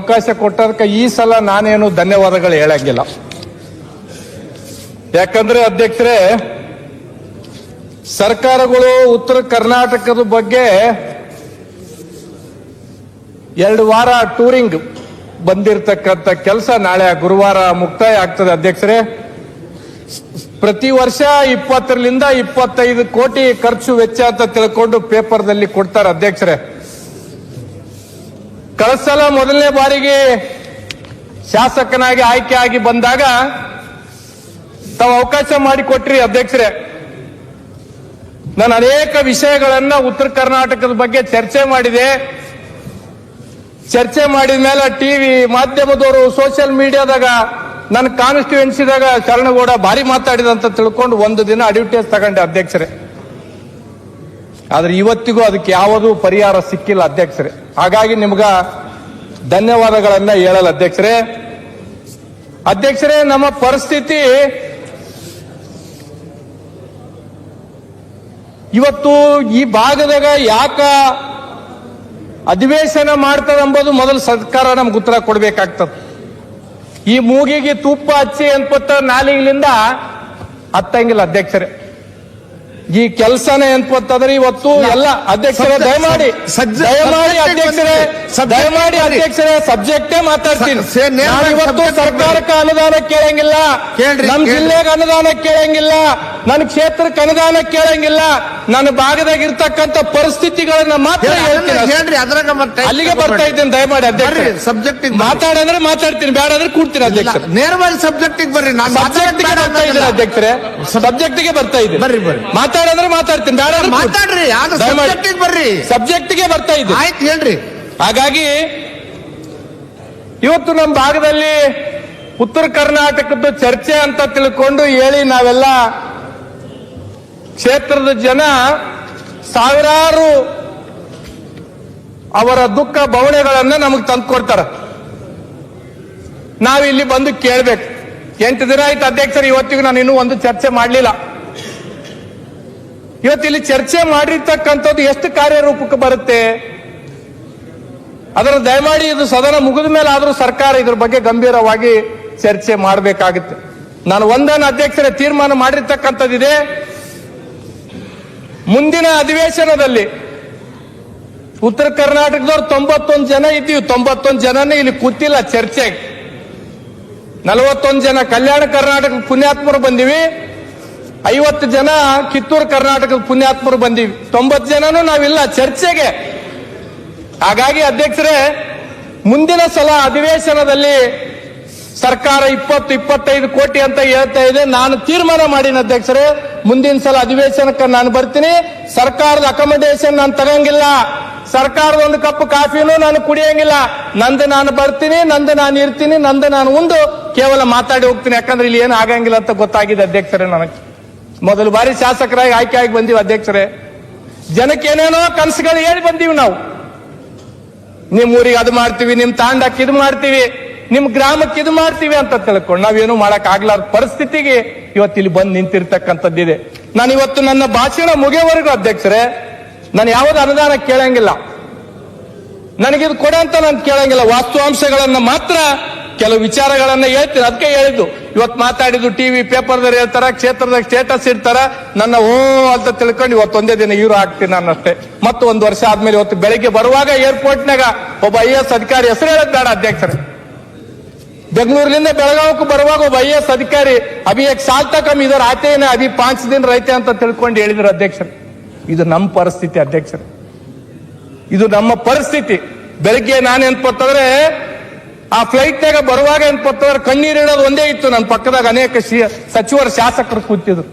ಅವಕಾಶ ಕೊಟ್ಟದಕ್ಕೆ ಈ ಸಲ ನಾನೇನು ಧನ್ಯವಾದಗಳು ಹೇಳಂಗಿಲ್ಲ. ಯಾಕಂದ್ರೆ ಅಧ್ಯಕ್ಷರೇ, ಸರ್ಕಾರಗಳು ಉತ್ತರ ಕರ್ನಾಟಕದ ಬಗ್ಗೆ ಎರಡು ವಾರ ಟೂರಿಂಗ್ ಬಂದಿರತಕ್ಕಂಥ ಕೆಲಸ ನಾಳೆ ಗುರುವಾರ ಮುಕ್ತಾಯ ಆಗ್ತದೆ ಅಧ್ಯಕ್ಷರೇ. ಪ್ರತಿ ವರ್ಷ ಇಪ್ಪತ್ತರಿಂದ ಇಪ್ಪತ್ತೈದು ಕೋಟಿ ಖರ್ಚು ವೆಚ್ಚ ಅಂತ ತಿಳ್ಕೊಂಡು ಪೇಪರ್ದಲ್ಲಿ ಕೊಡ್ತಾರೆ ಅಧ್ಯಕ್ಷರೇ. ಕಳೆದ ಸಲ ಮೊದಲನೇ ಬಾರಿಗೆ ಶಾಸಕನಾಗಿ ಆಯ್ಕೆ ಆಗಿ ಬಂದಾಗ ತಾವು ಅವಕಾಶ ಮಾಡಿಕೊಟ್ರಿ ಅಧ್ಯಕ್ಷರೇ. ನಾನು ಅನೇಕ ವಿಷಯಗಳನ್ನ ಉತ್ತರ ಕರ್ನಾಟಕದ ಬಗ್ಗೆ ಚರ್ಚೆ ಮಾಡಿದೆ. ಚರ್ಚೆ ಮಾಡಿದ ಮೇಲೆ ಟಿವಿ ಮಾಧ್ಯಮದವರು ಸೋಷಿಯಲ್ ಮೀಡಿಯಾದಾಗ ನನ್ನ ಕಾನ್ಸ್ಟಿಟ್ಯೂನ್ಸಿದಾಗ ಶರಣಗೌಡ ಭಾರಿ ಮಾತಾಡಿದಂತ ತಿಳ್ಕೊಂಡು ಒಂದು ದಿನ ಅಡ್ವರ್ಟೈಸ್ ತಗೊಂಡೆ ಅಧ್ಯಕ್ಷರೇ. ಆದ್ರೆ ಇವತ್ತಿಗೂ ಅದಕ್ಕೆ ಯಾವುದೂ ಪರಿಹಾರ ಸಿಕ್ಕಿಲ್ಲ ಅಧ್ಯಕ್ಷರೇ. ಹಾಗಾಗಿ ನಿಮ್ಗ ಧನ್ಯವಾದಗಳನ್ನ ಹೇಳಲ್ಲ ಅಧ್ಯಕ್ಷರೇ. ಅಧ್ಯಕ್ಷರೇ, ನಮ್ಮ ಪರಿಸ್ಥಿತಿ ಇವತ್ತು ಈ ಭಾಗದಾಗ ಯಾಕ ಅಧಿವೇಶನ ಮಾಡ್ತದೆ ಎಂಬುದು ಮೊದಲು ಸರ್ಕಾರ ನಮ್ಗೆ ಉತ್ತರ ಕೊಡ್ಬೇಕಾಗ್ತದೆ. ಈ ಮೂಗಿಗೆ ತುಪ್ಪ ಹಚ್ಚಿ ಅನ್ಪತ್ತ ನಾಲಿಗಳಿಂದ ಹತ್ತಂಗಿಲ್ಲ ಅಧ್ಯಕ್ಷರೇ. ಈ ಕೆಲಸನೇ ಅನ್ಪತ್ತಂದ್ರೆ ಇವತ್ತು? ಎಲ್ಲ ಅಧ್ಯಕ್ಷರೇ ದಯಮಾಡಿ ದಯಮಾಡಿ ಅಧ್ಯಕ್ಷರೇ. ದಯಮಾಡಿ. ಅಧ್ಯಕ್ಷರೇ ಸಬ್ಜೆಕ್ಟೇ ಮಾತಾಡ್ತೀನಿ. ಇವತ್ತು ಸರ್ಕಾರಕ್ಕೆ ಅನುದಾನ ಕೇಳಂಗಿಲ್ಲ. ನಮ್. ಜಿಲ್ಲೆಗೆ ಅನುದಾನ ಕೇಳಂಗಿಲ್ಲ. ನನ್ನ ಕ್ಷೇತ್ರಕ್ಕೆ ಅನುದಾನ ಕೇಳಂಗಿಲ್ಲ. ನನ್ನ ಭಾಗದಾಗ ಇರ್ತಕ್ಕಂಥ ಪರಿಸ್ಥಿತಿಗಳನ್ನ ಮಾತ್ರ ಹೇಳ್ತೀನಿ ಅಲ್ಲಿಗೆ ಬರ್ತಾ ಇದ್ದೇನೆ ದಯಮಾಡಿ ಅಧ್ಯಕ್ಷ ಸಬ್ಜೆಕ್ಟ್ ಮಾತಾಡಂದ್ರೆ ಮಾತಾಡ್ತೀನಿ ಬೇಡ ಅಂದ್ರೆ ಕೂಡ್ತೀನಿ ಅಧ್ಯಕ್ಷ ನೇರವಾಗಿ ಸಬ್ಜೆಕ್ಟ್ ಬರ್ರಿ ನಾನು ಸಬ್ಜೆಕ್ಟ್ಗೆ ಬರ್ತಾ ಇದ್ದೀನಿ ಅಧ್ಯಕ್ಷರೇ. ಸಬ್ಜೆಕ್ಟ್ಗೆ ಬರ್ತಾ ಇದ್ದೀನಿ. ಬರ್ರಿ, ಬರ್ರಿ. ಮಾತಾಡಂದ್ರೆ ಮಾತಾಡ್ತೀನಿ ಬೇಡ ಮಾತಾಡ್ರಿ ಸಬ್ಜೆಕ್ಟ್ ಬರ್ರಿ. ಸಬ್ಜೆಕ್ಟ್ಗೆ ಬರ್ತಾ ಇದೆ ಆಯ್ತು ಹೇಳ್ರಿ. ಹಾಗಾಗಿ ಇವತ್ತು ನಮ್ಮ ಭಾಗದಲ್ಲಿ ಉತ್ತರ ಕರ್ನಾಟಕದ ಚರ್ಚೆ ಅಂತ ತಿಳ್ಕೊಂಡು ಹೇಳಿ ನಾವೆಲ್ಲ ಕ್ಷೇತ್ರದ ಜನ ಸಾವಿರಾರು ಅವರ ದುಃಖ ಬವಣೆಗಳನ್ನ ನಮಗೆ ತಂದ್ಕೊಡ್ತಾರ ನಾವು ಇಲ್ಲಿ ಬಂದು ಕೇಳ್ಬೇಕು. ಎಂಟು ದಿನ ಆಯ್ತು ಅಧ್ಯಕ್ಷರು, ಇವತ್ತಿಗೂ ನಾನು ಇನ್ನೂ ಒಂದು ಚರ್ಚೆ ಮಾಡಲಿಲ್ಲ. ಇವತ್ತು ಇಲ್ಲಿ ಚರ್ಚೆ ಮಾಡಿರ್ತಕ್ಕಂಥದ್ದು ಎಷ್ಟು ಕಾರ್ಯರೂಪಕ್ಕೆ ಬರುತ್ತೆ? ಅದರ ದಯಮಾಡಿ ಇದು ಸದನ ಮುಗಿದ ಮೇಲೆ ಆದರೂ ಸರ್ಕಾರ ಇದ್ರ ಬಗ್ಗೆ ಗಂಭೀರವಾಗಿ ಚರ್ಚೆ ಮಾಡಬೇಕಾಗುತ್ತೆ. ನಾನು ಒಂದನ್ನು ಅಧ್ಯಕ್ಷರ ತೀರ್ಮಾನ ಮಾಡಿರ್ತಕ್ಕಂಥದ್ದಿದೆ. ಮುಂದಿನ ಅಧಿವೇಶನದಲ್ಲಿ ಉತ್ತರ ಕರ್ನಾಟಕದವ್ರು ತೊಂಬತ್ತೊಂದು ಜನ ಇದ್ದೀವಿ. ತೊಂಬತ್ತೊಂದು ಜನನೇ ಇಲ್ಲಿ ಕೂತಿಲ್ಲ ಚರ್ಚೆಗೆ ನಲವತ್ತೊಂದು ಜನ ಕಲ್ಯಾಣ ಕರ್ನಾಟಕ ಪುಣ್ಯಾತ್ಮರು ಬಂದಿವಿ. ಐವತ್ತು ಜನ ಕಿತ್ತೂರು ಕರ್ನಾಟಕದ ಪುಣ್ಯಾತ್ಮರು ಬಂದಿವಿ. ತೊಂಬತ್ತು ಜನನೂ ನಾವಿಲ್ಲ. ಚರ್ಚೆಗೆ ಹಾಗಾಗಿ ಅಧ್ಯಕ್ಷರೇ, ಮುಂದಿನ ಸಲ ಅಧಿವೇಶನದಲ್ಲಿ ಸರ್ಕಾರ ಇಪ್ಪತ್ತು ಇಪ್ಪತ್ತೈದು ಕೋಟಿ ಅಂತ ಹೇಳ್ತಾ ಇದೆ. ನಾನು ತೀರ್ಮಾನ ಮಾಡಿನ ಅಧ್ಯಕ್ಷರೇ, ಮುಂದಿನ ಸಲ ಅಧಿವೇಶನಕ್ಕೆ ನಾನು ಬರ್ತೀನಿ. ಸರ್ಕಾರದ ಅಕಮಡೇಷನ್ ನಾನು ತಗಂಗಿಲ್ಲ. ಸರ್ಕಾರದ ಒಂದು ಕಪ್ ಕಾಫಿನೂ ನಾನು ಕುಡಿಯಂಗಿಲ್ಲ. ನಂದು ನಾನು ಬರ್ತೀನಿ, ನಂದು ನಾನು ಇರ್ತೀನಿ, ನಂದು ನಾನು ಒಂದು ಕೇವಲ ಮಾತಾಡಿ ಹೋಗ್ತೀನಿ. ಯಾಕಂದ್ರೆ ಇಲ್ಲಿ ಏನು ಆಗಂಗಿಲ್ಲ ಅಂತ ಗೊತ್ತಾಗಿದೆ ಅಧ್ಯಕ್ಷರೇ ನನಗೆ. ಮೊದಲು ಬಾರಿ ಶಾಸಕರಾಗಿ ಆಯ್ಕೆ ಆಗಿ ಬಂದೀವಿ ಅಧ್ಯಕ್ಷರೇ. ಜನಕ್ಕೆ ಏನೇನೋ ಕನಸುಗಳು ಹೇಳಿ ಬಂದೀವಿ ನಾವು. ನಿಮ್ ಊರಿಗೆ ಅದು ಮಾಡ್ತೀವಿ, ನಿಮ್ ತಾಂಡಕ್ಕೆ ಇದು ಮಾಡ್ತೀವಿ, ನಿಮ್ ಗ್ರಾಮಕ್ಕೆ ಇದು ಮಾಡ್ತೀವಿ ಅಂತ ತಿಳ್ಕೊಂಡು ನಾವೇನು ಮಾಡಕ್ ಆಗ್ಲಾರ್ದ ಪರಿಸ್ಥಿತಿಗೆ ಇವತ್ತು ಇಲ್ಲಿ ಬಂದು ನಿಂತಿರ್ತಕ್ಕಂಥದ್ದಿದೆ. ನಾನು ಇವತ್ತು ನನ್ನ ಭಾಷಣ ಮುಗಿಯವರೆಗೂ ಅಧ್ಯಕ್ಷರೇ, ನಾನು ಯಾವ್ದು ಅನುದಾನ ಕೇಳಂಗಿಲ್ಲ. ನನಗಿದು ಕೊಡ ಅಂತ ನಾನು ಕೇಳಂಗಿಲ್ಲ. ವಾಸ್ತವಾಂಶಗಳನ್ನ ಮಾತ್ರ ಕೆಲವು ವಿಚಾರಗಳನ್ನ ಹೇಳ್ತೀನಿ. ಅದಕ್ಕೆ ಹೇಳಿದ್ದು. ಇವತ್ತು ಮಾತಾಡಿದ್ದು ಟಿವಿ ಪೇಪರ್ದಲ್ಲಿ ಹೇಳ್ತಾರ ಕ್ಷೇತ್ರದಾಗ ಸ್ಟೇಟಸ್ ಇರ್ತಾರ ನನ್ನ ಓ ಅಂತ ತಿಳ್ಕೊಂಡು ಇವತ್ತು ಒಂದೇ ದಿನ ಇವರು ಹಾಕ್ತೀನಿ ನಾನು ಅಷ್ಟೇ ಮತ್ತು ಒಂದು ವರ್ಷ ಆದ್ಮೇಲೆ ಇವತ್ತು ಬೆಳಿಗ್ಗೆ ಬರುವಾಗ ಏರ್ಪೋರ್ಟ್ನಾಗ ಒಬ್ಬ ಐ ಎಸ್ ಅಧಿಕಾರಿ ಹೆಸರು ಹೇಳೋದು ಬೇಡ ಅಧ್ಯಕ್ಷರೇ. ಬೆಂಗಳೂರಿನಿಂದ ಬೆಳಗಾವಕ್ಕೆ ಬರುವಾಗ ಒಬ್ಬ ಐ ಎಸ್ ಅಧಿಕಾರಿ, ಅಭಿ ಎಕ್ ಸಾಲ್ ತಕಮ್ ಇದರ ಆತೇನೆ ಅಭಿ ಪಾಂಚ್ ದಿನ ರೈತೆ ಅಂತ ತಿಳ್ಕೊಂಡು ಹೇಳಿದ್ರು ಅಧ್ಯಕ್ಷರು. ಇದು ನಮ್ಮ ಪರಿಸ್ಥಿತಿ ಅಧ್ಯಕ್ಷರು. ಇದು ನಮ್ಮ ಪರಿಸ್ಥಿತಿ. ಬೆಳಿಗ್ಗೆ ನಾನು ಏನ್ಪತ್ತಂದ್ರೆ ಆ ಫ್ಲೈಟ್ನಾಗ ಬರುವಾಗ ಏನ್ ಕಣ್ಣೀರು ಇಡೋದು ಒಂದೇ ಇತ್ತು ನನ್ನ ಪಕ್ಕದಾಗ ಅನೇಕ ಸಚಿವರು ಶಾಸಕರು ಕೂತಿದ್ರು.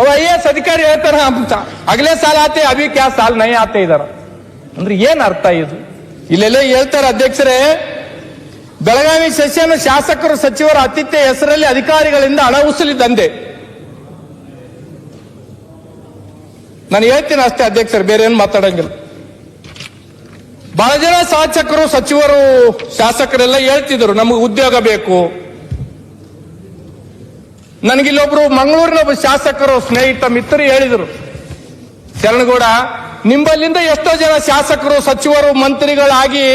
ಅವ ಐ ಎಸ್ ಅಧಿಕಾರಿ ಹೇಳ್ತಾರ ಅಗಲೇ ಸಾಲ ಆತೆ, ಅಭಿ ಕ್ಯಾ ಸಾಲ್ ನಯ ಆತ ಇದಾರ. ಅಂದ್ರೆ ಏನ್ ಅರ್ಥ ಇದು? ಇಲ್ಲೆಲ್ಲ ಹೇಳ್ತಾರೆ ಅಧ್ಯಕ್ಷರೇ, ಬೆಳಗಾವಿ ಸೆಷನ್ ಶಾಸಕರು ಸಚಿವರ ಅತಿಥ್ಯ ಹೆಸರಲ್ಲಿ ಅಧಿಕಾರಿಗಳಿಂದ ಹಣ ಉಸಲಿ ದಂಧೆ. ನಾನು ಹೇಳ್ತೀನಿ ಅಷ್ಟೇ ಅಧ್ಯಕ್ಷರು ಬೇರೆ ಏನು ಮಾತಾಡಂಗಿಲ್ಲ. ಬಹಳ ಜನ ಶಾಸಕರು, ಸಚಿವರು, ಶಾಸಕರೆಲ್ಲ ಹೇಳ್ತಿದ್ರು, ನಮಗೆ ಉದ್ಯೋಗ ಬೇಕು. ನನಗಿಲ್ಲೊಬ್ರು ಮಂಗಳೂರಿನ ಒಬ್ಬ ಶಾಸಕರು, ಸ್ನೇಹಿತ, ಮಿತ್ರರು ಹೇಳಿದರು. ಶರಣಗೌಡ, ನಿಂಬಲ್ಲಿಂದ ಎಷ್ಟೋ ಜನ ಶಾಸಕರು, ಸಚಿವರು, ಮಂತ್ರಿಗಳಾಗಿ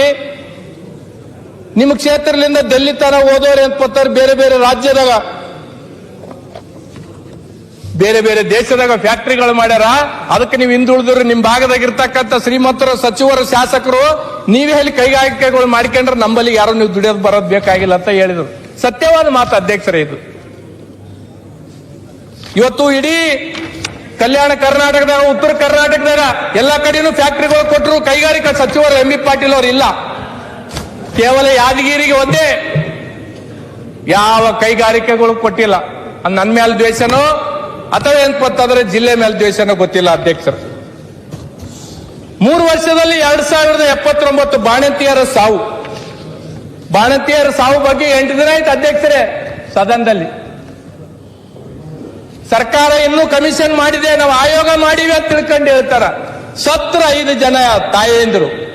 ನಿಮ್ಮ ಕ್ಷೇತ್ರದಿಂದ ದಲ್ಲಿತನ ತರ ಹೋದವ್ರು ಏನ್ ಪತ್ತಾರ ಬೇರೆ ಬೇರೆ ರಾಜ್ಯದಾಗ ಬೇರೆ ಬೇರೆ ದೇಶದಾಗ ಫ್ಯಾಕ್ಟರಿಗಳು ಮಾಡ್ಯಾರ. ಅದಕ್ಕೆ ನೀವು ಹಿಂದುಳಿದ್ರು ನಿಮ್ ಭಾಗದಾಗ ಇರ್ತಕ್ಕಂಥ ಶ್ರೀಮಂತರು, ಸಚಿವರು, ಶಾಸಕರು, ನೀವೇ ಹೇಳಿ ಕೈಗಾರಿಕೆಗಳು ಮಾಡ್ಕೊಂಡ್ರೆ ನಂಬಲ್ಲಿ ಯಾರು ನೀವು ದುಡಿಯೋದು ಬರೋದು ಬೇಕಾಗಿಲ್ಲ ಅಂತ ಹೇಳಿದ್ರು. ಸತ್ಯವಾದ ಮಾತು ಅಧ್ಯಕ್ಷರೇ ಇದು. ಇವತ್ತು ಇಡೀ ಕಲ್ಯಾಣ ಕರ್ನಾಟಕದಾಗ, ಉತ್ತರ ಕರ್ನಾಟಕದಾಗ ಎಲ್ಲಾ ಕಡೆನೂ ಫ್ಯಾಕ್ಟರಿಗಳು ಕೊಟ್ಟರು ಕೈಗಾರಿಕಾ ಸಚಿವರು ಎಂ ಬಿ ಪಾಟೀಲ್ ಅವರು ಇಲ್ಲ. ಕೇವಲ ಯಾದಗಿರಿಗೆ ಒಂದೇ. ಯಾವ ಕೈಗಾರಿಕೆಗಳು ಕೊಟ್ಟಿಲ್ಲ. ನನ್ನ ಮೇಲೆ ದ್ವೇಷನೋ ಅಥವಾ ಏನ್ ಗೊತ್ತಾದ್ರೆ ಜಿಲ್ಲೆ ಮೇಲೆ ದ್ವೇಷನೋ ಗೊತ್ತಿಲ್ಲ ಅಧ್ಯಕ್ಷರು. ಮೂರು ವರ್ಷದಲ್ಲಿ ಎರಡ್ ಸಾವಿರದ ಎಪ್ಪತ್ತೊಂಬತ್ತು ಬಾಣಂತಿಯರ ಸಾವು. ಬಾಣಂತಿಯರ ಸಾವು ಬಗ್ಗೆ ಎಂಟು ದಿನ ಆಯ್ತು ಅಧ್ಯಕ್ಷರೇ ಸದನದಲ್ಲಿ. ಸರ್ಕಾರ ಇನ್ನೂ ಕಮಿಷನ್ ಮಾಡಿದೆ, ನಾವು ಆಯೋಗ ಮಾಡಿವೆ ಅಂತ ತಿಳ್ಕೊಂಡು ಹೇಳ್ತಾರ. ಸತ್ರ ಐದು ಜನ ತಾಯೇಂದ್ರು.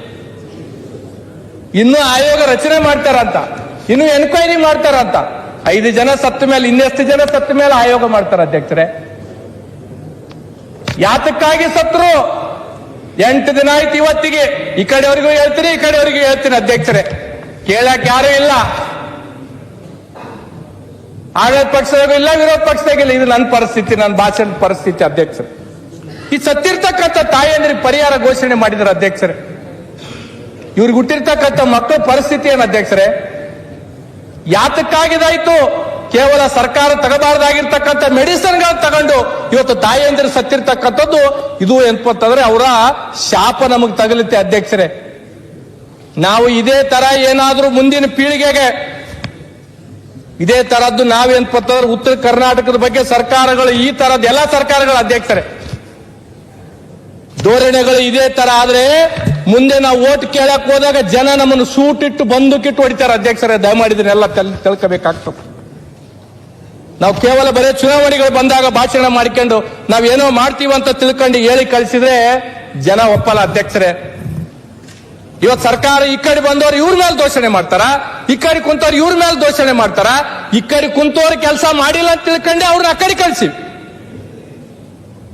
ಇನ್ನು ಆಯೋಗ ರಚನೆ ಮಾಡ್ತಾರಂತ. ಇನ್ನು ಎನ್ಕ್ವೈರಿ ಮಾಡ್ತಾರಂತ. ಐದು ಜನ ಸತ್ತ ಮೇಲೆ, ಇನ್ನೆಷ್ಟು ಜನ ಸತ್ತ ಮೇಲೆ ಆಯೋಗ ಮಾಡ್ತಾರೆ ಅಧ್ಯಕ್ಷರೇ. ಯಾತಕ್ಕಾಗಿ ಸತ್ರು? ಎಂಟು ದಿನ ಆಯ್ತು ಇವತ್ತಿಗೆ. ಈ ಕಡೆಯವರಿಗೂ ಹೇಳ್ತೀನಿ, ಈ ಕಡೆಯವರಿಗೂ ಹೇಳ್ತೀನಿ ಅಧ್ಯಕ್ಷರೇ. ಕೇಳಕ್ ಯಾರು ಇಲ್ಲ. ಆಡಳಿತ ಪಕ್ಷದಾಗೂ ಇಲ್ಲ, ವಿರೋಧ ಪಕ್ಷದಾಗಿಲ್ಲ ಇದು ನನ್ನ ಪರಿಸ್ಥಿತಿ, ನನ್ನ ಭಾಷಣದ ಪರಿಸ್ಥಿತಿ ಅಧ್ಯಕ್ಷರು. ಈ ಸತ್ತಿರ್ತಕ್ಕಂಥ ತಾಯಿಯಂದ್ರಿಗೆ ಪರಿಹಾರ ಘೋಷಣೆ ಮಾಡಿದ್ರು ಅಧ್ಯಕ್ಷರೇ. ಇವ್ರಿಗೆ ಹುಟ್ಟಿರ್ತಕ್ಕಂಥ ಮಕ್ಕಳ ಪರಿಸ್ಥಿತಿ ಏನು ಅಧ್ಯಕ್ಷರೇ? ಯಾತಕ್ಕಾಗಿದಾಯ್ತು ಕೇವಲ ಸರ್ಕಾರ ತಗಬಾರ್ದಾಗಿರ್ತಕ್ಕಂಥ ಮೆಡಿಸಿನ್ಗಳು ತಗೊಂಡು ಇವತ್ತು ತಾಯಿಯಂದಿರು ಸತ್ತಿರ್ತಕ್ಕಂಥದ್ದು ಇದು ಅಂತಂದ್ರೆ ಅವರ ಶಾಪ ನಮಗೆ ತಗಲುತ್ತೆ ಅಧ್ಯಕ್ಷರೇ. ನಾವು ಇದೇ ತರ ಏನಾದ್ರೂ ಮುಂದಿನ ಪೀಳಿಗೆಗೆ ಇದೇ ತರದ್ದು ನಾವೇನ್ಪತ್ತಂದ್ರೆ ಉತ್ತರ ಕರ್ನಾಟಕದ ಬಗ್ಗೆ ಸರ್ಕಾರಗಳು ಈ ತರದ ಎಲ್ಲ ಸರ್ಕಾರಗಳ ಅಧ್ಯಕ್ಷರೇ. ಧೋರಣೆಗಳು ಇದೇ ತರ ಆದ್ರೆ ಮುಂದೆ ನಾವು ಓಟ್ ಕೇಳಕ್ ಹೋದಾಗ ಜನ ನಮ್ಮನ್ನು ಸೂಟಿಟ್ಟು ಬಂದೂಕಿಟ್ಟು ಹೊಡಿತಾರೆ. ಅಧ್ಯಕ್ಷರೇ ದಯ ಇದನ್ನೆಲ್ಲ ಕಲ್ ತಿಳ್ಕೋಬೇಕಾಗ್ತದೆ ನಾವು ಕೇವಲ ಬರೀ ಚುನಾವಣೆಗಳು ಬಂದಾಗ ಭಾಷಣ ಮಾಡ್ಕೊಂಡು ನಾವೇನೋ ಮಾಡ್ತೀವಿ ಅಂತ ತಿಳ್ಕೊಂಡು ಹೇಳಿ ಕಳಿಸಿದ್ರೆ ಜನ ಒಪ್ಪಲ್ಲ ಅಧ್ಯಕ್ಷರೇ. ಇವತ್ತು ಸರ್ಕಾರ ಈ ಕಡೆ ಬಂದವರು ಇವ್ರ ಮೇಲೆ ದೋಷಣೆ ಮಾಡ್ತಾರ? ಈ ಕಡೆ ಕುಂತವ್ರು ಇವ್ರ ಮೇಲೆ ದೋಷಣೆ ಮಾಡ್ತಾರ? ಈ ಕಡೆ ಕುಂತವ್ರು ಕೆಲಸ ಮಾಡಿಲ್ಲ ಅಂತ ತಿಳ್ಕೊಂಡೆ ಅವ್ರನ್ನ ಆ ಕಡೆ ಕಳ್ಸಿ.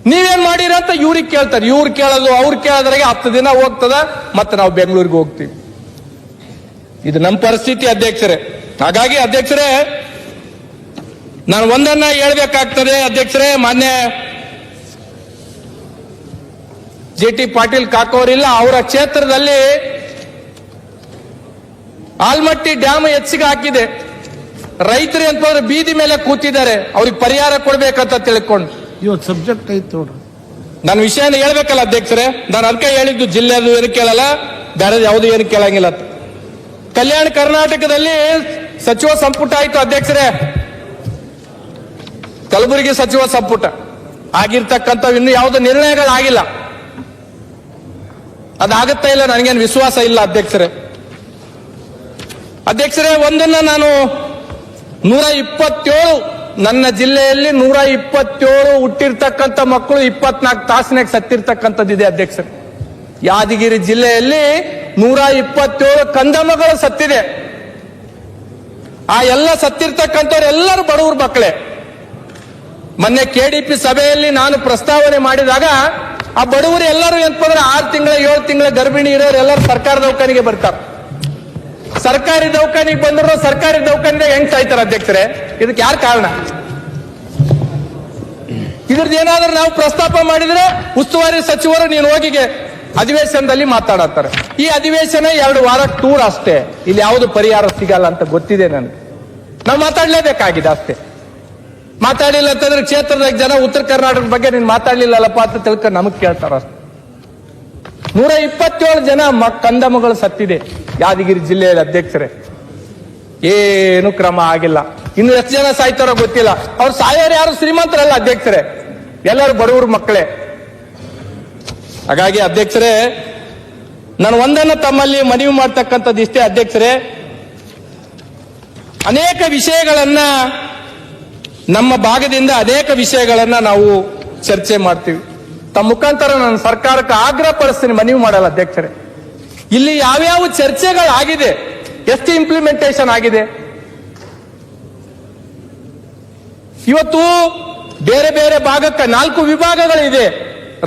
ನೀವೇನ್ ಮಾಡಿರ ಅಂತ ಇವ್ರಿಗೆ ಕೇಳ್ತಾರೆ. ಇವ್ರು ಕೇಳಲು ಅವ್ರು ಕೇಳೋದ್ರಾಗೆ ಹತ್ತು ದಿನ ಹೋಗ್ತದ, ಮತ್ತೆ ನಾವು ಬೆಂಗಳೂರಿಗೆ ಹೋಗ್ತೀವಿ. ಇದು ನಮ್ಮ ಪರಿಸ್ಥಿತಿ ಅಧ್ಯಕ್ಷರೇ. ಹಾಗಾಗಿ ಅಧ್ಯಕ್ಷರೇ, ನಾನು ಒಂದನ್ನ ಹೇಳ್ಬೇಕಾಗ್ತದೆ ಅಧ್ಯಕ್ಷರೇ, ಮಾನ್ಯ ಜೆ ಟಿ ಪಾಟೀಲ್ ಕಾಕೋರಿಲ್ಲ, ಅವರ ಕ್ಷೇತ್ರದಲ್ಲಿ ಆಲ್ಮಟ್ಟಿ ಡ್ಯಾಮ್ ಹೆಚ್ಚಿಗೆ ಹಾಕಿದೆ. ರೈತರು ಅಂತಂದ್ರೆ ಬೀದಿ ಮೇಲೆ ಕೂತಿದ್ದಾರೆ. ಅವ್ರಿಗೆ ಪರಿಹಾರ ಕೊಡ್ಬೇಕಂತ ತಿಳ್ಕೊಂಡು. ಇವತ್ತು ಸಬ್ಜೆಕ್ಟ್ ಐತೆ ನೋಡ್ರಿ. ನಾನು ವಿಷಯನ ಹೇಳ್ಬೇಕಲ್ಲ ಅಧ್ಯಕ್ಷರೇ, ನಾನು ಅದಕ್ಕೆ ಹೇಳಿದ್ದು ಜಿಲ್ಲೆದು ಏನು ಕೇಳಲ್ಲ, ಬೇರೆ ಯಾವುದು ಏನು ಕೇಳಂಗಿಲ್ಲ. ಕಲ್ಯಾಣ ಕರ್ನಾಟಕದಲ್ಲಿ ಸಚಿವ ಸಂಪುಟ ಆಯ್ತು ಅಧ್ಯಕ್ಷರೇ. ಕಲಬುರಗಿ ಸಚಿವ ಸಂಪುಟ. ಆಗಿರ್ತಕ್ಕಂಥ ಇನ್ನು ಯಾವುದೇ ನಿರ್ಣಯಗಳಾಗಿಲ್ಲ. ಅದಾಗತ್ತಾ ಇಲ್ಲ, ನನಗೇನು ವಿಶ್ವಾಸ ಇಲ್ಲ ಅಧ್ಯಕ್ಷರೇ. ಅಧ್ಯಕ್ಷರೇ, ಒಂದನ್ನ ನಾನು ನೂರ ಇಪ್ಪತ್ತೇಳು ನನ್ನ ಜಿಲ್ಲೆಯಲ್ಲಿ ನೂರ ಇಪ್ಪತ್ತೇಳು ಹುಟ್ಟಿರ್ತಕ್ಕಂಥ ಮಕ್ಕಳು ಇಪ್ಪತ್ನಾಲ್ಕು ತಾಸಿನಾಗ ಸತ್ತಿರ್ತಕ್ಕಂಥದ್ದಿದೆ ಅಧ್ಯಕ್ಷರು. ಯಾದಗಿರಿ ಜಿಲ್ಲೆಯಲ್ಲಿ ನೂರ ಇಪ್ಪತ್ತೇಳು ಕಂದಮಗಳು ಸತ್ತಿದೆ. ಆ ಎಲ್ಲ ಸತ್ತಿರ್ತಕ್ಕಂಥವ್ರು ಎಲ್ಲರೂ ಬಡವ್ರ ಮಕ್ಕಳೇ. ಮೊನ್ನೆ ಕೆಡಿಪಿ ಸಭೆಯಲ್ಲಿ ನಾನು ಪ್ರಸ್ತಾವನೆ ಮಾಡಿದಾಗ ಆ ಬಡವರು ಎಲ್ಲರೂ ಏನಪ್ಪಂದ್ರೆ ಆರು ತಿಂಗಳ ಏಳು ತಿಂಗಳ ಗರ್ಭಿಣಿ ಇರೋರು ಎಲ್ಲರೂ ಸರ್ಕಾರದ ಒಕ್ಕನಿಗೆ ಬರ್ತಾರೆ. ಸರ್ಕಾರಿ ದವಾಖಾನಿಗೆ ಬಂದ್ರು ಸರ್ಕಾರಿ ದವಾಖಾನಿದಾಗ ಹೆಂಗ್ ಸಾಯ್ತಾರೆ ಅಧ್ಯಕ್ಷರೇ? ಇದಕ್ಕೆ ಯಾರು ಕಾರಣ? ಇದ್ರದ್ದು ಏನಾದ್ರೂ ನಾವು ಪ್ರಸ್ತಾಪ ಮಾಡಿದ್ರೆ ಉಸ್ತುವಾರಿ ಸಚಿವರು ನೀನು ಹೋಗಿಗೆ ಅಧಿವೇಶನದಲ್ಲಿ ಮಾತಾಡತ್ತಾರೆ. ಈ ಅಧಿವೇಶನ ಎರಡು ವಾರ ಟೂರ್ ಅಷ್ಟೇ. ಇಲ್ಲಿ ಯಾವುದು ಪರಿಹಾರ ಸಿಗಲ್ಲ ಅಂತ ಗೊತ್ತಿದೆ ನನಗೆ. ನಾವು ಮಾತಾಡ್ಲೇಬೇಕಾಗಿದೆ ಅಷ್ಟೇ. ಮಾತಾಡಿಲ್ಲ ಅಂತಂದ್ರೆ ಕ್ಷೇತ್ರದಾಗ ಜನ ಉತ್ತರ ಕರ್ನಾಟಕದ ಬಗ್ಗೆ ನೀನ್ ಮಾತಾಡ್ಲಿಲ್ಲಲ್ಲಪ್ಪ ಅಂತ ತಿಳ್ಕೊಂಡು ನಮಗ್ ಕೇಳ್ತಾರ ಅಷ್ಟೇ ನೂರ ಇಪ್ಪತ್ತೇಳು ಜನ ಕಂದಮಗಳು ಸತ್ತಿದೆ. ಯಾದಗಿರಿ ಜಿಲ್ಲೆಯಲ್ಲಿ ಅಧ್ಯಕ್ಷರೇ. ಏನು ಕ್ರಮ ಆಗಿಲ್ಲ. ಇನ್ನು ಎಷ್ಟು ಜನ ಸಾಯ್ತಾರೋ ಗೊತ್ತಿಲ್ಲ. ಅವ್ರು ಸಾಯೋರು ಯಾರು? ಶ್ರೀಮಂತರಲ್ಲ ಅಧ್ಯಕ್ಷರೇ. ಎಲ್ಲರೂ ಬಡವ್ರ ಮಕ್ಕಳೇ. ಹಾಗಾಗಿ ಅಧ್ಯಕ್ಷರೇ, ನಾನು ಒಂದನ್ನು ತಮ್ಮಲ್ಲಿ ಮನವಿ ಮಾಡ್ತಕ್ಕಂಥದ್ದು ಇಷ್ಟೇ ಅಧ್ಯಕ್ಷರೇ. ಅನೇಕ ವಿಷಯಗಳನ್ನ ನಮ್ಮ ಭಾಗದಿಂದ ಅನೇಕ ವಿಷಯಗಳನ್ನ ನಾವು ಚರ್ಚೆ ಮಾಡ್ತೀವಿ. ತಮ್ಮ ಮುಖಾಂತರ ನಾನು ಸರ್ಕಾರಕ್ಕೆ ಆಗ್ರಹ ಪಡಿಸ್ತೀನಿ, ಮನವಿ ಮಾಡಲ್ಲ ಅಧ್ಯಕ್ಷರೇ. ಇಲ್ಲಿ ಯಾವ್ಯಾವ ಚರ್ಚೆಗಳಾಗಿದೆ, ಎಷ್ಟು ಇಂಪ್ಲಿಮೆಂಟೇಷನ್ ಆಗಿದೆ? ಇವತ್ತು ಬೇರೆ ಬೇರೆ ಭಾಗಕ್ಕೆ ನಾಲ್ಕು ವಿಭಾಗಗಳಿದೆ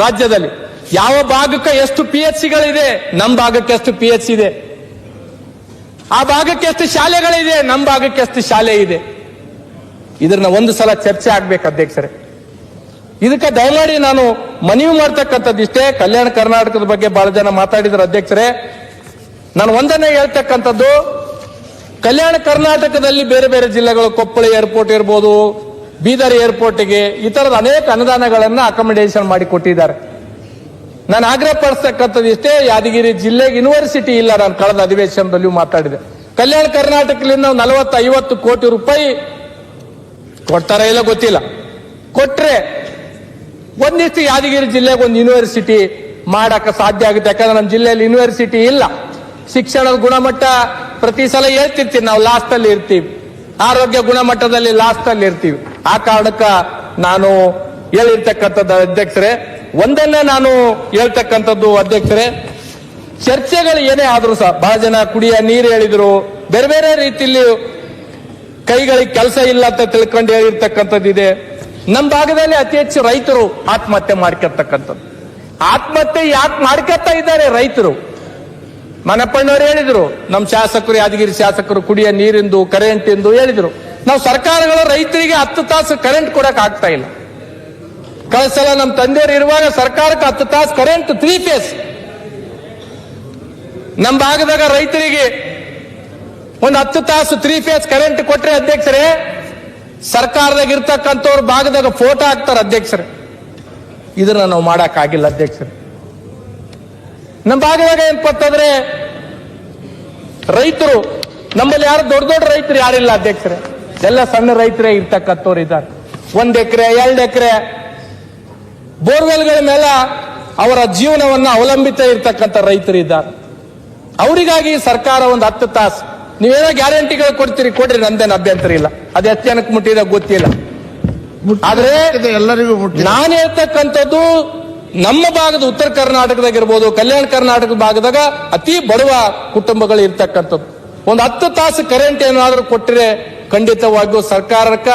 ರಾಜ್ಯದಲ್ಲಿ. ಯಾವ ಭಾಗಕ್ಕೆ ಎಷ್ಟು ಪಿ ಎಚ್ ಸಿಗಳಿದೆ ನಮ್ಮ ಭಾಗಕ್ಕೆ ಎಷ್ಟು ಪಿ ಎಚ್ ಇದೆ. ಆ ಭಾಗಕ್ಕೆ ಎಷ್ಟು ಶಾಲೆಗಳಿದೆ ನಮ್ಮ ಭಾಗಕ್ಕೆ ಎಷ್ಟು ಶಾಲೆ ಇದೆ. ಇದನ್ನ ಒಂದು ಸಲ ಚರ್ಚೆ ಆಗ್ಬೇಕು ಅಧ್ಯಕ್ಷರೇ. ಇದಕ್ಕೆ ದಯಮಾಡಿ ನಾನು ಮನವಿ ಮಾಡ್ತಕ್ಕಂಥದ್ದು ಇಷ್ಟೇ. ಕಲ್ಯಾಣ ಕರ್ನಾಟಕದ ಬಗ್ಗೆ ಬಹಳ ಜನ ಮಾತಾಡಿದ್ರು ಅಧ್ಯಕ್ಷರೇ. ನಾನು ಒಂದನ್ನೇ ಹೇಳ್ತಕ್ಕಂಥದ್ದು, ಕಲ್ಯಾಣ ಕರ್ನಾಟಕದಲ್ಲಿ ಬೇರೆ ಬೇರೆ ಜಿಲ್ಲೆಗಳು ಕೊಪ್ಪಳ ಏರ್ಪೋರ್ಟ್ ಇರ್ಬೋದು, ಬೀದರ್ ಏರ್ಪೋರ್ಟ್ಗೆ ಈ ತರದ ಅನೇಕ ಅನುದಾನಗಳನ್ನು ಅಕಾಮಿಡೇಷನ್ ಮಾಡಿ ಕೊಟ್ಟಿದ್ದಾರೆ. ನಾನು ಆಗ್ರಹ ಪಡಿಸ್ತಕ್ಕಂಥದ್ದು ಇಷ್ಟೇ, ಯಾದಗಿರಿ ಜಿಲ್ಲೆಗೆ ಯೂನಿವರ್ಸಿಟಿ ಇಲ್ಲ, ನಾನು ಕಳೆದ ಅಧಿವೇಶನದಲ್ಲಿಯೂ ಮಾತಾಡಿದೆ. ಕಲ್ಯಾಣ ಕರ್ನಾಟಕದಿಂದ ನಲವತ್ತು ಐವತ್ತು ಕೋಟಿ ರೂಪಾಯಿ ಕೊಡ್ತಾರ ಇಲ್ಲ ಗೊತ್ತಿಲ್ಲ. ಕೊಟ್ರೆ ಒಂದಿಷ್ಟು ಯಾದಗಿರಿ ಜಿಲ್ಲೆಗೆ ಒಂದು ಯೂನಿವರ್ಸಿಟಿ ಮಾಡಕ ಸಾಧ್ಯ ಆಗುತ್ತೆ. ಯಾಕಂದ್ರೆ ನಮ್ಮ ಜಿಲ್ಲೆಯಲ್ಲಿ ಯೂನಿವರ್ಸಿಟಿ ಇಲ್ಲ. ಶಿಕ್ಷಣದ ಗುಣಮಟ್ಟ ಪ್ರತಿ ಸಲ ಹೇಳ್ತಿರ್ತೀವಿ. ನಾವು ಲಾಸ್ಟ್ ಅಲ್ಲಿ ಇರ್ತೀವಿ. ಆರೋಗ್ಯ ಗುಣಮಟ್ಟದಲ್ಲಿ ಲಾಸ್ಟ್ ಅಲ್ಲಿ ಇರ್ತೀವಿ. ಆ ಕಾರಣಕ್ಕ ನಾನು ಹೇಳಿರ್ತಕ್ಕಂಥದ್ದು ಅಧ್ಯಕ್ಷರೇ, ಒಂದನ್ನೇ ನಾನು ಹೇಳ್ತಕ್ಕಂಥದ್ದು ಅಧ್ಯಕ್ಷರೇ, ಚರ್ಚೆಗಳು ಏನೇ ಆದ್ರೂ ಸಹ, ಬಹಳ ಜನ ಕುಡಿಯ ನೀರು ಹೇಳಿದ್ರು, ಬೇರೆ ಬೇರೆ ರೀತಿಯಲ್ಲಿ ಕೈಗಳಿಗೆ ಕೆಲಸ ಇಲ್ಲ ಅಂತ ತಿಳ್ಕೊಂಡು ಹೇಳಿರ್ತಕ್ಕಂಥದ್ದು ಇದೆ ನಮ್ಮ ಭಾಗದಲ್ಲಿ ಅತಿ ಹೆಚ್ಚು ರೈತರು ಆತ್ಮಹತ್ಯೆ ಮಾಡ್ಕೊತಕ್ಕಂಥದ್ದು ಆತ್ಮಹತ್ಯೆ ಯಾಕೆ ಮಾಡ್ಕೊತಾ ಇದ್ದಾರೆ ರೈತರು? ಮನಪ್ಪಣ್ಣವ್ರು ಹೇಳಿದ್ರು ನಮ್ಮ ಶಾಸಕರು, ಯಾದಗಿರಿ ಶಾಸಕರು ಕುಡಿಯ ನೀರಿಂದು, ಕರೆಂಟ್ ಎಂದು ಹೇಳಿದ್ರು. ನಾವು ಸರ್ಕಾರಗಳು ರೈತರಿಗೆ ಹತ್ತು ತಾಸು ಕರೆಂಟ್ ಕೊಡಕ್ ಆಗ್ತಾ ಇಲ್ಲ. ಕಳಿಸಲ ಸಲ ನಮ್ಮ ತಂದೆಯವರು ಇರುವಾಗ ಸರ್ಕಾರಕ್ಕೆ ಹತ್ತು ತಾಸು ಕರೆಂಟ್ ತ್ರೀ ಫೇಸ್. ನಮ್ಮ ಭಾಗದಾಗ ರೈತರಿಗೆ ಒಂದು ಹತ್ತು ತಾಸು ತ್ರೀ ಫೇಸ್ ಕರೆಂಟ್ ಕೊಟ್ರೆ ಅಧ್ಯಕ್ಷರೇ ಸರ್ಕಾರದಾಗ ಇರ್ತಕ್ಕಂಥವ್ರ ಭಾಗದಾಗ ಫೋಟೋ ಹಾಕ್ತಾರೆ ಅಧ್ಯಕ್ಷರೇ. ಇದನ್ನ ನಾವು ಮಾಡಕ್ ಆಗಿಲ್ಲ ಅಧ್ಯಕ್ಷರೇ. ನಮ್ಮ ಭಾಗದಾಗ ಏನಪ್ಪ ಅಂತಂದ್ರೆ ರೈತರು, ನಮ್ಮಲ್ಲಿ ಯಾರು ದೊಡ್ಡ ದೊಡ್ಡ ರೈತರು ಯಾರಿಲ್ಲ ಅಧ್ಯಕ್ಷರೇ. ಎಲ್ಲ ಸಣ್ಣ ರೈತರೇ ಇರ್ತಕ್ಕಂಥವ್ರು ಇದ್ದಾರೆ. ಒಂದ್ ಎಕರೆ, ಎರಡು ಎಕರೆ, ಬೋರ್ವೆಲ್ಗಳ ಮೇಲೆ ಅವರ ಜೀವನವನ್ನ ಅವಲಂಬಿತ ಇರ್ತಕ್ಕಂಥ ರೈತರು ಇದ್ದಾರೆ. ಅವರಿಗಾಗಿ ಸರ್ಕಾರ ಒಂದು ಹತ್ತು ತಾಸು. ನೀವೇನೋ ಗ್ಯಾರಂಟಿಗಳು ಕೊಡ್ತೀರಿ, ಕೊಡ್ರಿ ನಂದೇನು ಅಭ್ಯಂತರ ಇಲ್ಲ. ಅದು ಎತ್ತನಕ್ಕೆ ಮುಟ್ಟಿದೆ ಗೊತ್ತಿಲ್ಲ. ಆದ್ರೆ ಎಲ್ಲರಿಗೂ ನಾನು ಹೇಳ್ತಕ್ಕಂಥದ್ದು ನಮ್ಮ ಭಾಗದ ಉತ್ತರ ಕರ್ನಾಟಕದಾಗ ಇರ್ಬೋದು ಕಲ್ಯಾಣ ಕರ್ನಾಟಕ ಭಾಗದಾಗ ಅತಿ ಬಡವ ಕುಟುಂಬಗಳು ಇರ್ತಕ್ಕಂಥದ್ದು. ಒಂದು ಹತ್ತು ತಾಸು ಕರೆಂಟ್ ಏನಾದರೂ ಕೊಟ್ಟರೆ ಖಂಡಿತವಾಗಿಯೂ ಸರ್ಕಾರಕ್ಕ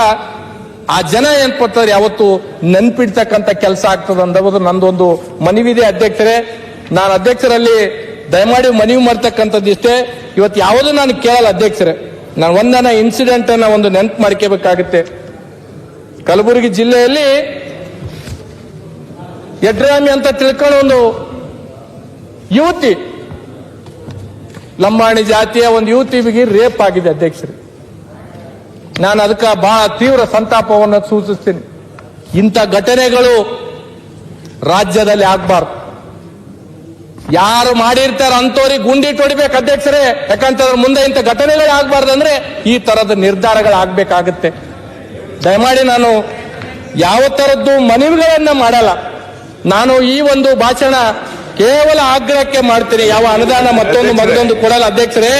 ಆ ಜನ ಏನ್ ಪಡ್ತಾರೆ ಯಾವತ್ತು ನೆನ್ಪಿಡ್ತಕ್ಕಂಥ ಕೆಲಸ ಆಗ್ತದೆ ಅಂದ್ರೆ ನಂದೊಂದು ಮನವಿದೆ ಅಧ್ಯಕ್ಷರೇ. ನಾನು ಅಧ್ಯಕ್ಷರಲ್ಲಿ ದಯಮಾಡಿ ಮನವಿ ಮಾಡ್ತಕ್ಕಂಥದ್ದು ಇಷ್ಟೇ ಇವತ್ತು ಯಾವುದು ನಾನು ಕೇಳಲ್ಲ ಅಧ್ಯಕ್ಷರೇ. ನಾನು ಒಂದನ ಇನ್ಸಿಡೆಂಟ್ ಅನ್ನ ಒಂದು ನೆನಪು ಮಾಡ್ಕೋಬೇಕಾಗುತ್ತೆ ಕಲಬುರಗಿ ಜಿಲ್ಲೆಯಲ್ಲಿ ಯಡ್ರಾಮಿ ಅಂತ ತಿಳ್ಕೊಂಡು ಒಂದು ಯುವತಿ, ಲಂಬಾಣಿ ಜಾತಿಯ ಒಂದು ಯುವತಿಗೆ ರೇಪ್ ಆಗಿದೆ ಅಧ್ಯಕ್ಷರು. ನಾನು ಅದಕ್ಕೆ ಬಹಳ ತೀವ್ರ ಸಂತಾಪವನ್ನು ಸೂಚಿಸ್ತೀನಿ. ಇಂಥ ಘಟನೆಗಳು ರಾಜ್ಯದಲ್ಲಿ ಆಗ್ಬಾರ್ದು. ಯಾರು ಮಾಡಿರ್ತಾರ ಅಂತವ್ರಿಗೆ ಗುಂಡಿ ಹೊಡಿಬೇಕು ಅಧ್ಯಕ್ಷರೇ. ಯಾಕಂತಂದ್ರೆ ಮುಂದೆ ಇಂಥ ಘಟನೆಗಳು ಆಗ್ಬಾರ್ದು ಅಂದ್ರೆ ಈ ತರದ ನಿರ್ಧಾರಗಳು ಆಗ್ಬೇಕಾಗತ್ತೆ ದಯಮಾಡಿ ನಾನು ಯಾವ ತರದ್ದು ಮನವಿಗಳನ್ನ ಮಾಡಲ್ಲ. ನಾನು ಈ ಒಂದು ಭಾಷಣ ಕೇವಲ ಆಗ್ರಹಕ್ಕೆ ಮಾಡ್ತೀನಿ. ಯಾವ ಅನುದಾನ ಮತ್ತೊಂದು ಮತ್ತೊಂದು ಕೊಡಲ್ಲ. ಅಧ್ಯಕ್ಷರೇ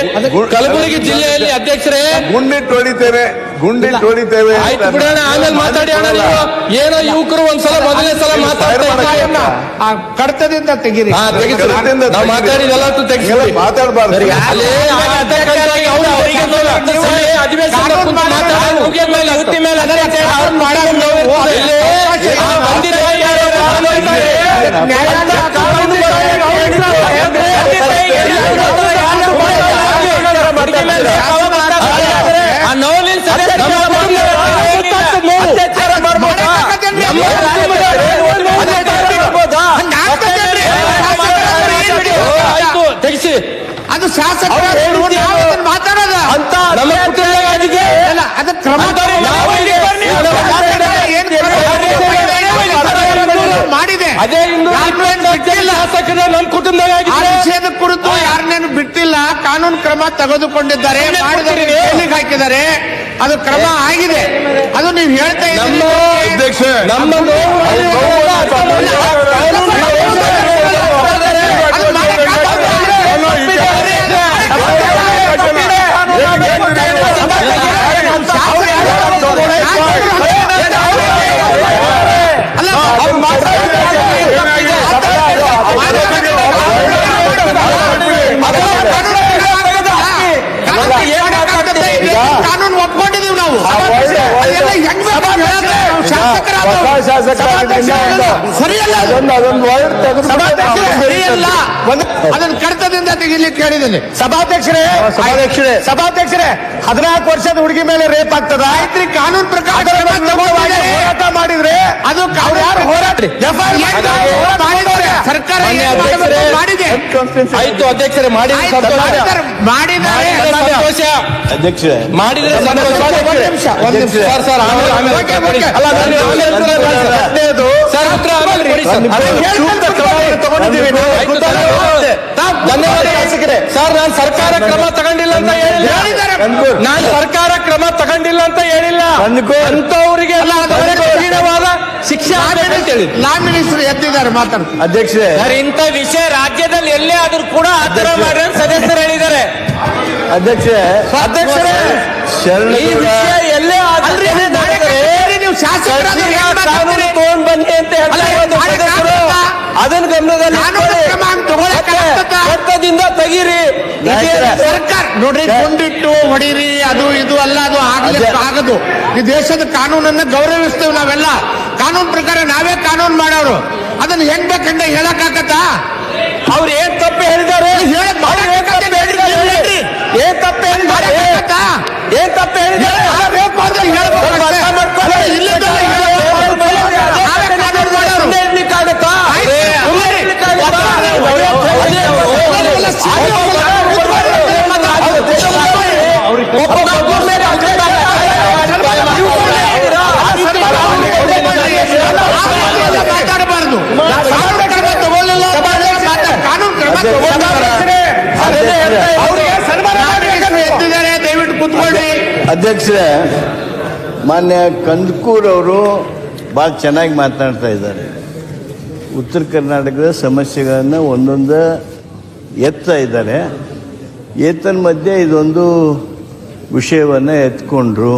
ಕಲಬುರಗಿ ಜಿಲ್ಲೆಯಲ್ಲಿ ಅಧ್ಯಕ್ಷರೇ ಗುಂಡಿಟ್ಟು ಹೊಡಿತೇವೆ. ಗುಂಡಿಟ್ಟು ಹೊಡಿತೇವೆ ಆಯ್ತು ಬಿಡೋಣ ಆಮೇಲೆ ಮಾತಾಡಿ ಅಣ್ಣ ನೀವು. ಏನೋ ಯುವಕರು ಒಂದ್ಸಲ ಮೊದಲನೇ ಸಲ ಮಾತಾಡ್ತಾ. ಆ ಕಡತದಿಂದ ತೆಗಿರಿ. ಹಾ ನಾವು ಮಾತಾಡಬಾರ್ದು. ಅಧಿವೇಶನ ಅವ್ರು ಅವರಿಗೆ ನೋಡ. ಸರಿ, ಅಧಿವೇಶನದ ಕುಂತು ಮಾತಾಡೋದು ಮುಗಿಯ ಮೇಲೆ ಯುವತಿ ಮೇಲೆ ಅದೇ ಅವ್ರು ಮಾಡೋದು ನಾವು ಇಲ್ಲೇ ಆ ಬಂದಿರೋ ಯಾರೋ ಕಾನೂನು ಇದ್ದಾರೆ. ಅಂತ ಕಾನೂನು ಆ ನೋವಿನ ಸರಿ ನಮ್ಮ ಕುಟುಂಬದ ನೋವು. ನಮ್ಮ ಕುಟುಂಬದ ಆಯ್ತು ತೆಗಿಸಿ ಅದು ಶಾಸಕ ಮಾತಾಡೋದ. ಅಂತ ನಮ್ಮ ಅಲ್ಲ ಅದು ಕ್ರಮ ಮಾಡಿದೆ. ಅದೇ ಶಾಸಕರ ನಮ್ಮ ಆ ಕುಟುಂಬದಾಗಿದೆ ವಿಷಯದ ಕುರಿತು ಯಾರನ್ನೇನು ಬಿಟ್ಟಿಲ್ಲ. ಕಾನೂನು ಕ್ರಮ ತೆಗೆದುಕೊಂಡಿದ್ದಾರೆ. ಹಾಕಿದ್ದಾರೆ. ಅದು ಕ್ರಮ ಆಗಿದೆ. ಅದು ನೀವು ಹೇಳ್ತಾ ಇದ್ದೀರಿ. ಅಧ್ಯಕ್ಷ ನಮ್ಮ ನೋವು ಅದು ಮಾಡಕ್ಕಾಗಲ್ಲ. ಅಲ್ಲ ಕಾನೂನು ಒಪ್ಕೊಂಡಿದೀವಿ ನಾವು? ಸರಿಯಲ್ಲ. ಅದನ್ನ ಕಡತದಿಂದ ತೆಗಿಲಿಕ್ಕೆ ಹೇಳಿದ್ದೀನಿ ಸಭಾಧ್ಯಕ್ಷರೇ ಸಭಾಧ್ಯಕ್ಷರೇ. ಸಭಾಧ್ಯಕ್ಷರೇ ಹದಿನಾಲ್ಕು ವರ್ಷದ ಹುಡುಗಿ ಮೇಲೆ ರೇಪ್ ಆಗ್ತದ? ಆಯ್ತ್ರಿ ಕಾನೂನು ಪ್ರಕಾರ ಹೋರಾಟ ಮಾಡಿದ್ರೆ ಅದು ಅವ್ರು ಯಾರು ಹೋರಾಟ. ಸರ್ಕಾರ ಮಾಡಿದೆ. ಆಯ್ತು ಅಧ್ಯಕ್ಷರೇ. ಮಾಡಿದ್ದಾರೆ. ಮಾಡಿದ್ದಾರೆ. ಮಾಡಿದ್ರೆ ಅಧ್ಯಕ್ಷರೇ ಮಾಡಿದ್ರೆ ನಿಮಿಷ, ಒಂದ್ ನಿಮಿಷ. ಸರ್ ಸರ್ ಆಮೇಲೆ ಅಲ್ಲ, ನಾನು ಆಮೇಲೆ ಸರ್. ಹದಿನೈದು. ಸರ್ ಉತ್ತರ ಆಮೇಲೆ ಕೊಡಿ ಸರ್. ಸೂಕ್ತ ತಗೊಂಡಿದ್ದೀವಿ. ಧನ್ಯವಾದ. ಶಾಸಕರೇ. ಸರ್ ನಾನು ಸರ್ಕಾರ ಕ್ರಮ ತಗೊಂಡಿಲ್ಲ ಅಂತ ಹೇಳಿಲ್ಲ. ಹೇಳಿದ್ದಾರೆ. ನಾನು ಸರ್ಕಾರ ಕ್ರಮ ತಗೊಂಡಿಲ್ಲ ಅಂತ ಹೇಳಿಲ್ಲ. ಅಂತವರಿಗೆ ಕಠಿಣವಾದ ಶಿಕ್ಷೆ ಲಾ ಮಿನಿಸ್ಟರ್ ಎತ್ತಿದ್ದಾರೆ ಮಾತಾಡ್ತಾರೆ ಅಧ್ಯಕ್ಷರೇ. ಸರ್ ಇಂಥ ವಿಷಯ ರಾಜ್ಯದಲ್ಲಿ ಎಲ್ಲೇ ಆದ್ರೂ ಕೂಡ ಆತರ ಮಾಡಿ ಸದಸ್ಯರು ಹೇಳಿದ್ದಾರೆ. ಅಧ್ಯಕ್ಷರೇ. ಅಧ್ಯಕ್ಷರೇ ಎಲ್ಲೇ. ನೀವು ಶಾಸಕರಾಗಿ? ತಗೊಂಡ್ ಬನ್ನಿ ಅಂತ ಹೇಳ್ತಾರೆ? ಅದನ್ನ ಗಮನದಲ್ಲಿ? ಚಟ್ಟದಿಂದ ತೆಗೀರಿ. ಸರ್ಕಾರ? ನೋಡ್ರಿ ಕೊಂಡಿಟ್ಟು ಹೊಡೀರಿ ಅದು ಇದು ಅಲ್ಲ ಅದು ಆಗಲಿ ಆಗದು. ಈ ದೇಶದ ಕಾನೂನನ್ನ ಗೌರವಿಸ್ತೇವೆ ನಾವೆಲ್ಲ. ಕಾನೂನು ಪ್ರಕಾರ ನಾವೇ ಕಾನೂನು ಮಾಡೋರು. ಅದನ್ನ ಹೆಂಗ್ ಬೇಕಂತ ಹೇಳಕ್ ಆಗತ್ತ? ಅವ್ರು ಏನ್ ತಪ್ಪು ಹೇಳಿದಾರೆ ಏನ್ ತಪ್ಪು ಹೇಳಿದ್ದಾರೆ? ಹೇಳ್ರಿ. ಏನ್ ತಪ್ಪು ಹೇಳಿದ್ದಾರೆ ಕಾನೂನು ಏನ್ ಅಧ್ಯಕ್ಷರೇ, ಮಾನ್ಯ ಕಂದಕೂರ್ ಅವರು ಭಾಳ ಚೆನ್ನಾಗಿ ಮಾತನಾಡ್ತಾ ಇದ್ದಾರೆ. ಉತ್ತರ ಕರ್ನಾಟಕದ ಸಮಸ್ಯೆಗಳನ್ನು ಒಂದೊಂದು ಎತ್ತಾ ಇದ್ದಾರೆ. ಏತನ ಮಧ್ಯೆ ಇದೊಂದು ವಿಷಯವನ್ನು ಎತ್ಕೊಂಡ್ರು.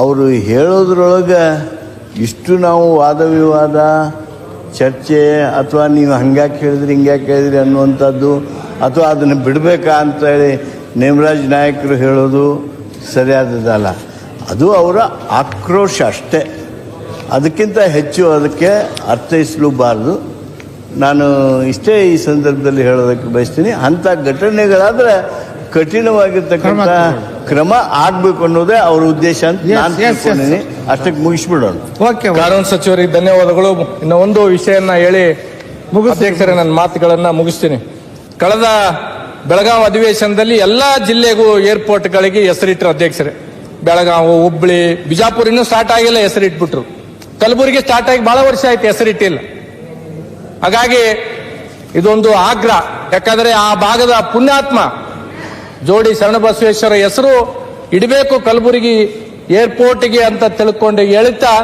ಅವರು ಹೇಳೋದ್ರೊಳಗೆ ಇಷ್ಟು ನಾವು ವಾದ ವಿವಾದ, ಚರ್ಚೆ, ಅಥವಾ ನೀವು ಹಂಗ್ಯಾಕೆ ಹೇಳಿದ್ರಿ, ಹಿಂಗ್ಯಾಕೆ ಹೇಳಿದ್ರಿ ಅನ್ನುವಂಥದ್ದು, ಅಥವಾ ಅದನ್ನು ಬಿಡಬೇಕಾ ಅಂತೇಳಿ ನೇಮರಾಜ್ ನಾಯಕರು ಹೇಳೋದು ಸರಿಯಾದದಲ್ಲ ಅದು ಅವರ ಆಕ್ರೋಶ ಅಷ್ಟೇ. ಅದಕ್ಕಿಂತ ಹೆಚ್ಚು ಅದಕ್ಕೆ ಅರ್ಥೈಸಲೂಬಾರ್ದು. ನಾನು ಇಷ್ಟೇ ಈ ಸಂದರ್ಭದಲ್ಲಿ ಹೇಳೋದಕ್ಕೆ ಬಯಸ್ತೀನಿ ಅಂಥ ಘಟನೆಗಳಾದ್ರೆ ಕಠಿಣವಾಗಿರ್ತಕ್ಕಂಥ ಕ್ರಮ ಆಗ್ಬೇಕು ಅನ್ನೋದೇ ಅವ್ರ ಉದ್ದೇಶ ಅಂತ ನಾನು ತಿಳ್ಕೊಂಡಿದ್ದೀನಿ ಅಷ್ಟಕ್ಕೆ ಮುಗಿಸ್ಬಿಡೋಣ. ಓಕೆ ಕಾನೂನು ಸಚಿವರಿಗೆ ಧನ್ಯವಾದಗಳು. ಇನ್ನು ಒಂದು ವಿಷಯನ ಹೇಳಿ ಅಧ್ಯಕ್ಷರೇ ನನ್ನ ಮಾತುಗಳನ್ನ ಮುಗಿಸ್ತೀನಿ. ಕಳೆದ ಬೆಳಗಾವಿ ಅಧಿವೇಶನದಲ್ಲಿ ಎಲ್ಲಾ ಜಿಲ್ಲೆಗೂ ಏರ್ಪೋರ್ಟ್ಗಳಿಗೆ ಹೆಸರಿಟ್ಟರು ಅಧ್ಯಕ್ಷರೇ. ಬೆಳಗಾವಿ, ಹುಬ್ಳಿ, ಬಿಜಾಪುರ ಇನ್ನೂ ಸ್ಟಾರ್ಟ್ ಆಗಿಲ್ಲ, ಹೆಸರಿಟ್ಬಿಟ್ರು. ಕಲಬುರಗಿ ಸ್ಟಾರ್ಟ್ ಆಗಿ ಬಹಳ ವರ್ಷ ಆಯ್ತು, ಹೆಸರಿಟ್ಟಿಲ್ಲ. ಹಾಗಾಗಿ ಇದೊಂದು ಆಗ್ರಹ. ಯಾಕಂದ್ರೆ ಆ ಭಾಗದ ಪುಣ್ಯಾತ್ಮ ಜೋಡಿ ಶರಣಬಸವೇಶ್ವರ ಹೆಸರು ಇಡಬೇಕು ಕಲಬುರಗಿ ಏರ್ಪೋರ್ಟ್ಗೆ ಅಂತ ತಿಳ್ಕೊಂಡು ಹೇಳುತ್ತಾ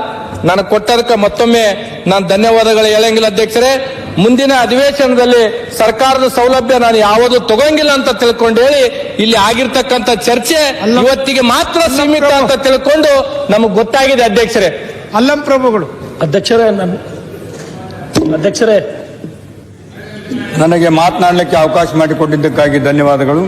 ನಾನು ಕೊಟ್ಟದಕ್ಕೆ ಮತ್ತೊಮ್ಮೆ ನಾನು ಧನ್ಯವಾದಗಳು ಹೇಳಂಗಿಲ್ಲ ಅಧ್ಯಕ್ಷರೇ. ಮುಂದಿನ ಅಧಿವೇಶನದಲ್ಲಿ ಸರ್ಕಾರದ ಸೌಲಭ್ಯ ನಾನು ಯಾವುದು ತಗೋಂಗಿಲ್ಲ ಅಂತ ತಿಳ್ಕೊಂಡು ಹೇಳಿ ಇಲ್ಲಿ ಆಗಿರ್ತಕ್ಕಂಥ ಚರ್ಚೆ ಇವತ್ತಿಗೆ ಮಾತ್ರ ಸೀಮಿತ ಅಂತ ತಿಳ್ಕೊಂಡು ನಮಗೆ ಗೊತ್ತಾಗಿದೆ ಅಧ್ಯಕ್ಷರೇ. ಅಲ್ಲಂ ಪ್ರಭುಗಳು. ಅಧ್ಯಕ್ಷರೇ ನನ್ನ ಅಧ್ಯಕ್ಷರೇ. ನನಗೆ ಮಾತನಾಡಲಿಕ್ಕೆ ಅವಕಾಶ ಮಾಡಿಕೊಟ್ಟಿದ್ದಕ್ಕಾಗಿ ಧನ್ಯವಾದಗಳು.